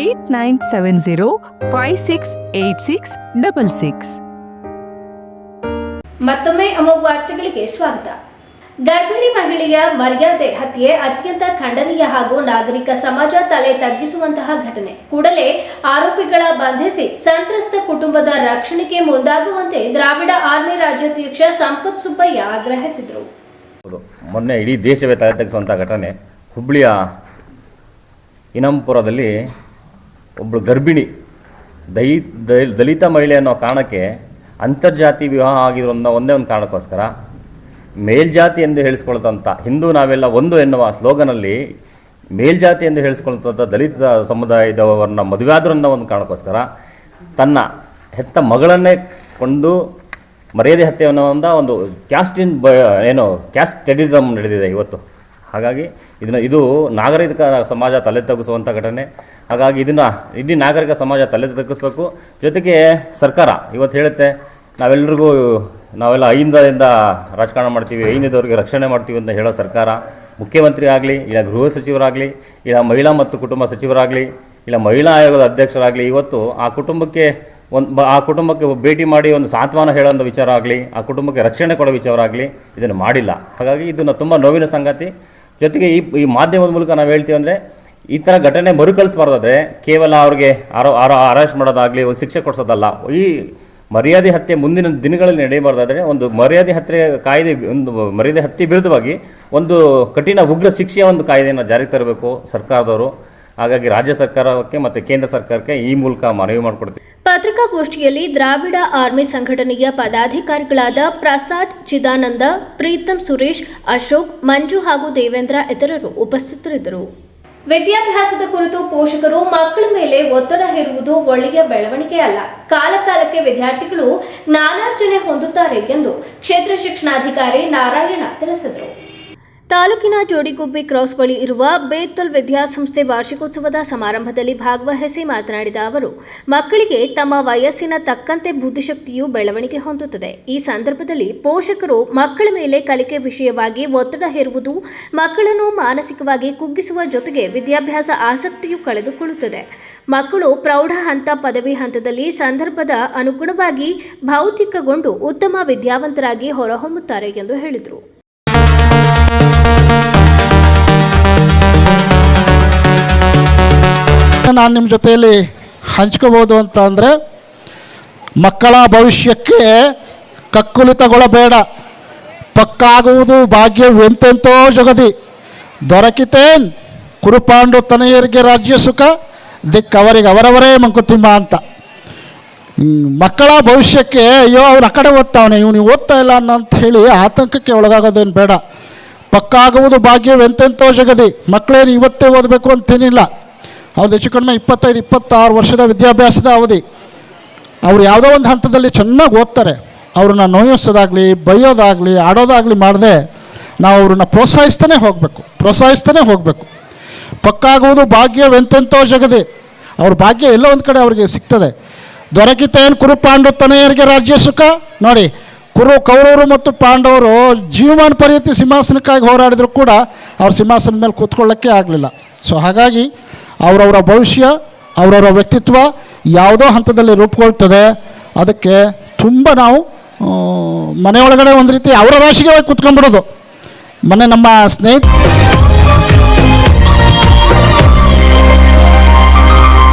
eight nine seven zero five six eight six double six. ಮತ್ತೊಮ್ಮೆ ಅಮೋಘ ವಾರ್ತೆಗಳಿಗೆ ಸ್ವಾಗತ. ಗರ್ಭಿಣಿ ಮಹಿಳೆಯ ಮರ್ಯಾದೆ ಹತ್ಯೆ ಅತ್ಯಂತ ಖಂಡನೀಯ ಹಾಗೂ ನಾಗರಿಕ ಸಮಾಜ ತಲೆ ತಗ್ಗಿಸುವಂತಹ ಘಟನೆ. ಕೂಡಲೇ ಆರೋಪಿಗಳ ಬಂಧಿಸಿ ಸಂತ್ರಸ್ತ ಕುಟುಂಬದ ರಕ್ಷಣೆಗೆ ಮುಂದಾಗುವಂತೆ ದ್ರಾವಿಡ ಆರ್ಮಿ ರಾಜ್ಯಾಧ್ಯಕ್ಷ ಸಂಪತ್ ಸುಬ್ಬಯ್ಯ ಆಗ್ರಹಿಸಿದರು. ಮೊನ್ನೆ ಇಡೀ ದೇಶವೇ ತಲೆ ತಗ್ಗಿಸುವಂತಹ ಘಟನೆ. ಹುಬ್ಬಳ್ಳಿಯ ಇನಂಪುರದಲ್ಲಿ ಒಬ್ಬಳು ಗರ್ಭಿಣಿ, ದೈ ದಲಿತ ಮಹಿಳೆ ಅನ್ನೋ ಕಾರಣಕ್ಕೆ ಅಂತರ್ಜಾತಿ ವಿವಾಹ ಆಗಿರೋ ಒಂದೇ ಒಂದು ಕಾರಣಕ್ಕೋಸ್ಕರ ಮೇಲ್ಜಾತಿ ಎಂದು ಹೇಳಿಸ್ಕೊಳ್ತಂಥ ಹಿಂದೂ ನಾವೆಲ್ಲ ಒಂದು ಎನ್ನುವ ಸ್ಲೋಗನಲ್ಲಿ ಮೇಲ್ಜಾತಿ ಎಂದು ಹೇಳಿಸ್ಕೊಳ್ತಂಥ ದಲಿತ ಸಮುದಾಯದವರನ್ನ ಮದುವೆ ಒಂದು ಕಾರಣಕ್ಕೋಸ್ಕರ ತನ್ನ ಹೆತ್ತ ಮಗಳನ್ನೇ ಕೊಂಡು ಮರ್ಯಾದೆ ಹತ್ಯೆ ಅನ್ನೋ ಒಂದು ಕ್ಯಾಸ್ಟ್ ಕ್ಯಾಸ್ಟಿನ್ ಬ ಏನು ಕ್ಯಾಸ್ಟ್ ಟೆರಿಸಮ್ ನಡೆದಿದೆ ಇವತ್ತು. ಹಾಗಾಗಿ ಇದನ್ನು ಇದು ನಾಗರಿಕ ಸಮಾಜ ತಲೆ ತಗ್ಗಿಸುವಂಥ ಘಟನೆ. ಹಾಗಾಗಿ ಇದನ್ನು ಇಡೀ ನಾಗರಿಕ ಸಮಾಜ ತಲೆ ತಗ್ಗಿಸ್ಬೇಕು. ಜೊತೆಗೆ ಸರ್ಕಾರ ಇವತ್ತು ಹೇಳುತ್ತೆ ನಾವೆಲ್ಲರಿಗೂ ನಾವೆಲ್ಲ ಅಹಿಂದದಿಂದ ರಾಜಕಾರಣ ಮಾಡ್ತೀವಿ, ಐಂದದವರಿಗೆ ರಕ್ಷಣೆ ಮಾಡ್ತೀವಿ ಅಂತ ಹೇಳೋ ಸರ್ಕಾರ. ಮುಖ್ಯಮಂತ್ರಿ ಆಗಲಿ, ಇಲ್ಲ ಗೃಹ ಸಚಿವರಾಗಲಿ, ಇಲ್ಲ ಮಹಿಳಾ ಮತ್ತು ಕುಟುಂಬ ಸಚಿವರಾಗಲಿ, ಇಲ್ಲ ಮಹಿಳಾ ಆಯೋಗದ ಅಧ್ಯಕ್ಷರಾಗಲಿ, ಇವತ್ತು ಆ ಕುಟುಂಬಕ್ಕೆ ಒಂದು ಆ ಕುಟುಂಬಕ್ಕೆ ಭೇಟಿ ಮಾಡಿ ಒಂದು ಸಾಂತ್ವನ ಹೇಳೋಂಥ ವಿಚಾರ ಆಗಲಿ, ಆ ಕುಟುಂಬಕ್ಕೆ ರಕ್ಷಣೆ ಕೊಡೋ ವಿಚಾರ ಆಗಲಿ, ಇದನ್ನು ಮಾಡಿಲ್ಲ. ಹಾಗಾಗಿ ಇದನ್ನು ತುಂಬ ನೋವಿನ ಸಂಗತಿ. ಜೊತೆಗೆ ಈ ಈ ಮಾಧ್ಯಮದ ಮೂಲಕ ನಾವು ಹೇಳ್ತೀವಿ ಅಂದರೆ ಈ ಥರ ಘಟನೆ ಮರುಕಳಿಸಬಾರ್ದಾದ್ರೆ ಕೇವಲ ಅವ್ರಿಗೆ ಆರೋ ಆರೋ ಅರೆಸ್ಟ್ ಮಾಡೋದಾಗಲಿ ಒಂದು ಶಿಕ್ಷೆ ಕೊಡಿಸೋದಲ್ಲ. ಈ ಮರ್ಯಾದೆ ಹತ್ಯೆ ಮುಂದಿನ ದಿನಗಳಲ್ಲಿ ನಡೆಯಬಾರ್ದಾದರೆ ಒಂದು ಮರ್ಯಾದೆ ಹತ್ಯೆ ಕಾಯ್ದೆ ಒಂದು ಮರ್ಯಾದೆ ಹತ್ಯೆ ವಿರುದ್ಧವಾಗಿ ಒಂದು ಕಠಿಣ ಉಗ್ರ ಶಿಕ್ಷೆಯ ಒಂದು ಕಾಯ್ದೆಯನ್ನು ಜಾರಿಗೆ ತರಬೇಕು ಸರ್ಕಾರದವರು. ಹಾಗಾಗಿ ರಾಜ್ಯ ಸರ್ಕಾರಕ್ಕೆ ಮತ್ತು ಕೇಂದ್ರ ಸರ್ಕಾರಕ್ಕೆ ಈ ಮೂಲಕ ಮನವಿ ಮಾಡಿಕೊಡ್ತೀವಿ. ಪತ್ರಿಕಾಗೋಷ್ಠಿಯಲ್ಲಿ ದ್ರಾವಿಡ ಆರ್ಮಿ ಸಂಘಟನೆಯ ಪದಾಧಿಕಾರಿಗಳಾದ ಪ್ರಸಾದ್, ಚಿದಾನಂದ, ಪ್ರೀತಂ ಸುರೇಶ್, ಅಶೋಕ್, ಮಂಜು ಹಾಗೂ ದೇವೇಂದ್ರ ಇತರರು ಉಪಸ್ಥಿತರಿದ್ದರು. ವಿದ್ಯಾಭ್ಯಾಸದ ಕುರಿತು ಪೋಷಕರು ಮಕ್ಕಳ ಮೇಲೆ ಒತ್ತಡ ಹೇರುವುದು ಒಳ್ಳೆಯ ಬೆಳವಣಿಗೆ ಅಲ್ಲ. ಕಾಲಕಾಲಕ್ಕೆ ವಿದ್ಯಾರ್ಥಿಗಳು ಜ್ಞಾನಾರ್ಜನೆ ಹೊಂದುತ್ತಾರೆ ಎಂದು ಕ್ಷೇತ್ರ ಶಿಕ್ಷಣಾಧಿಕಾರಿ ನಾರಾಯಣ ತಿಳಿಸಿದರು. ತಾಲೂಕಿನ ಜೋಡಿಗುಬ್ಬಿ ಕ್ರಾಸ್ ಬಳಿ ಇರುವ ಬೇತಲ್ ವಿದ್ಯಾಸಂಸ್ಥೆ ವಾರ್ಷಿಕೋತ್ಸವದ ಸಮಾರಂಭದಲ್ಲಿ ಭಾಗವಹಿಸಿ ಮಾತನಾಡಿದ ಅವರು, ಮಕ್ಕಳಿಗೆ ತಮ್ಮ ವಯಸ್ಸಿನ ತಕ್ಕಂತೆ ಬುದ್ಧಿಶಕ್ತಿಯು ಬೆಳವಣಿಗೆ ಹೊಂದುತ್ತದೆ. ಈ ಸಂದರ್ಭದಲ್ಲಿ ಪೋಷಕರು ಮಕ್ಕಳ ಮೇಲೆ ಕಲಿಕೆ ವಿಷಯವಾಗಿ ಒತ್ತಡ ಹೇರುವುದು, ಮಕ್ಕಳನ್ನು ಮಾನಸಿಕವಾಗಿ ಕುಗ್ಗಿಸುವ ಜೊತೆಗೆ ವಿದ್ಯಾಭ್ಯಾಸ ಆಸಕ್ತಿಯು ಕಳೆದುಕೊಳ್ಳುತ್ತದೆ. ಮಕ್ಕಳು ಪ್ರೌಢ ಹಂತ, ಪದವಿ ಹಂತದಲ್ಲಿ ಸಂದರ್ಭದ ಅನುಗುಣವಾಗಿ ಭೌತಿಕಗೊಂಡು ಉತ್ತಮ ವಿದ್ಯಾವಂತರಾಗಿ ಹೊರಹೊಮ್ಮುತ್ತಾರೆ ಎಂದು ಹೇಳಿದರು. ನಾನು ನಿಮ್ಮ ಜೊತೆಯಲ್ಲಿ ಹಂಚ್ಕೋಬೋದು ಅಂತ ಅಂದರೆ ಮಕ್ಕಳ ಭವಿಷ್ಯಕ್ಕೆ ಕಕ್ಕುಲಿತಗೊಳ್ಳಬೇಡ. ಪಕ್ಕಾಗುವುದು ಭಾಗ್ಯವೆಂತೆಂತೋ ಜಗದಿ. ದೊರಕಿತೇನ್? ಕುರುಪಾಂಡು ತನೆಯರಿಗೆ ರಾಜ್ಯ ಸುಖ ದಿಕ್ಕವರಿಗೆ ಅವರವರೇ ಮಂಕುತಿಮ್ಮ ಅಂತ. ಮಕ್ಕಳ ಭವಿಷ್ಯಕ್ಕೆ ಅಯ್ಯೋ, ಅವ್ರು ಆ ಕಡೆ ಓದ್ತಾವನೆ, ಇವನು ಓದ್ತಾ ಇಲ್ಲ ಅನ್ನೋ ಹೇಳಿ ಆತಂಕಕ್ಕೆ ಒಳಗಾಗೋದೇನು ಬೇಡ. ಪಕ್ಕಾಗುವುದು ಭಾಗ್ಯವೆಂತೆಂತೋ ಜಗದಿ. ಮಕ್ಕಳೇನು ಇವತ್ತೇ ಓದಬೇಕು ಅಂತೇನಿಲ್ಲ. ಅವ್ರದ್ದು ಹೆಚ್ಚು ಕಡಿಮೆ ಇಪ್ಪತ್ತೈದು, ಇಪ್ಪತ್ತಾರು ವರ್ಷದ ವಿದ್ಯಾಭ್ಯಾಸದ ಅವಧಿ. ಅವ್ರು ಯಾವುದೋ ಒಂದು ಹಂತದಲ್ಲಿ ಚೆನ್ನಾಗಿ ಓದ್ತಾರೆ. ಅವ್ರನ್ನ ನೋಯಿಸೋದಾಗಲಿ, ಬೈಯೋದಾಗಲಿ, ಆಡೋದಾಗಲಿ ಮಾಡದೆ ನಾವು ಅವ್ರನ್ನ ಪ್ರೋತ್ಸಾಹಿಸ್ತಾನೆ ಹೋಗಬೇಕು ಪ್ರೋತ್ಸಾಹಿಸ್ತಾನೆ ಹೋಗಬೇಕು. ಪಕ್ಕಾಗುವುದು ಭಾಗ್ಯವೆಂತೆಂತೋ ಜಗದಿ. ಅವ್ರ ಭಾಗ್ಯ ಎಲ್ಲೋ ಒಂದು ಕಡೆ ಅವ್ರಿಗೆ ಸಿಗ್ತದೆ. ದೊರಕಿತೇನು ಕುರು ಪಾಂಡು ತನೆಯರಿಗೆ ರಾಜ್ಯ ಸುಖ? ನೋಡಿ, ಕುರು, ಕೌರವರು ಮತ್ತು ಪಾಂಡವರು ಜೀವಮಾನ ಪರ್ಯಂತ ಸಿಂಹಾಸನಕ್ಕಾಗಿ ಹೋರಾಡಿದ್ರು ಕೂಡ ಅವ್ರ ಸಿಂಹಾಸನದ ಮೇಲೆ ಕೂತ್ಕೊಳ್ಳೋಕ್ಕೆ ಆಗಲಿಲ್ಲ. ಸೊ ಹಾಗಾಗಿ ಅವರವರ ಭವಿಷ್ಯ, ಅವರವರ ವ್ಯಕ್ತಿತ್ವ ಯಾವುದೋ ಹಂತದಲ್ಲಿ ರೂಪುಗೊಳ್ತದೆ. ಅದಕ್ಕೆ ತುಂಬ ನಾವು ಮನೆಯೊಳಗಡೆ ಒಂದು ರೀತಿ ಅವರ ರಾಶಿಗೆ ಹೋಗಿ ಮನೆ ಮೊನ್ನೆ ನಮ್ಮ ಸ್ನೇಹಿತ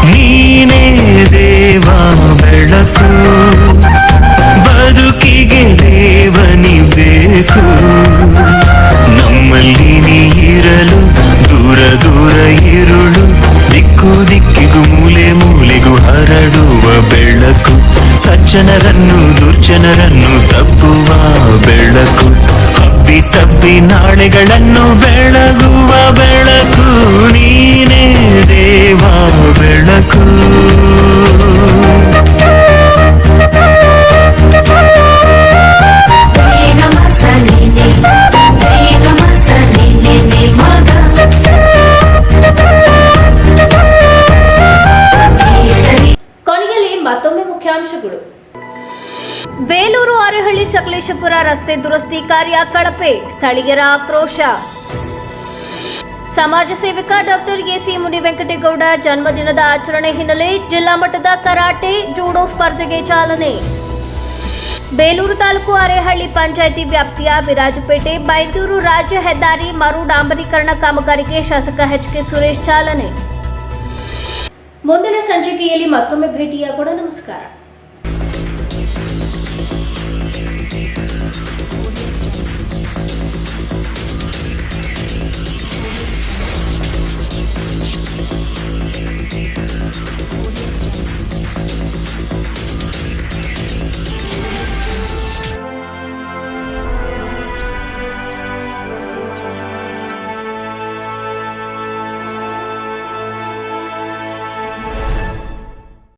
ನೀನೇ ದೇವ ಬೆಳಕು. ಸಜ್ಜನರನ್ನು ದುರ್ಜನರನ್ನು ತಪ್ಪುವ ಬೆಳಕು. ಹಬ್ಬಿ ತಪ್ಪಿ ನಾಳೆಗಳನ್ನು ಬೆಳಗುವ ಬೆಳಕು. ನೀನೇ ದೇವ ಬೆಳಕು. ಸಕಲೇಶಪುರ ರಸ್ತೆ ದುರಸ್ತಿ ಕಾರ್ಯ ಕಳಪೆ ಸ್ಥಳೀಯರ ಆಕ್ರೋಶ. ಸಮಾಜ ಸೇವಕ ಡಾಕ್ಟರ್ ಎಸಿ ಮುನಿ ವೆಂಕಟೇಗೌಡ ಜನ್ಮದಿನದ ಆಚರಣೆ ಹಿನ್ನೆಲೆ ಜಿಲ್ಲಾ ಮಟ್ಟದ ಕರಾಟೆ, ಜೂಡೋ ಸ್ಪರ್ಧೆಗೆ ಚಾಲನೆ. ಬೇಲೂರು ತಾಲೂಕು ಅರೆಹಳ್ಳಿ ಪಂಚಾಯಿತಿ ವ್ಯಾಪ್ತಿಯ ವಿರಾಜಪೇಟೆ, ಬೈಂದೂರು ರಾಜ್ಯ ಹೆದ್ದಾರಿ ಮರು ಡಾಂಬರೀಕರಣ ಕಾಮಗಾರಿಗೆ ಶಾಸಕ ಎಚ್ ಕೆ ಸುರೇಶ್ ಚಾಲನೆ. ಮುಂದಿನ ಸಂಚಿಕೆಯಲ್ಲಿ ಮತ್ತೊಮ್ಮೆ ಭೇಟಿಯಾಗೋಣ. ನಮಸ್ಕಾರ.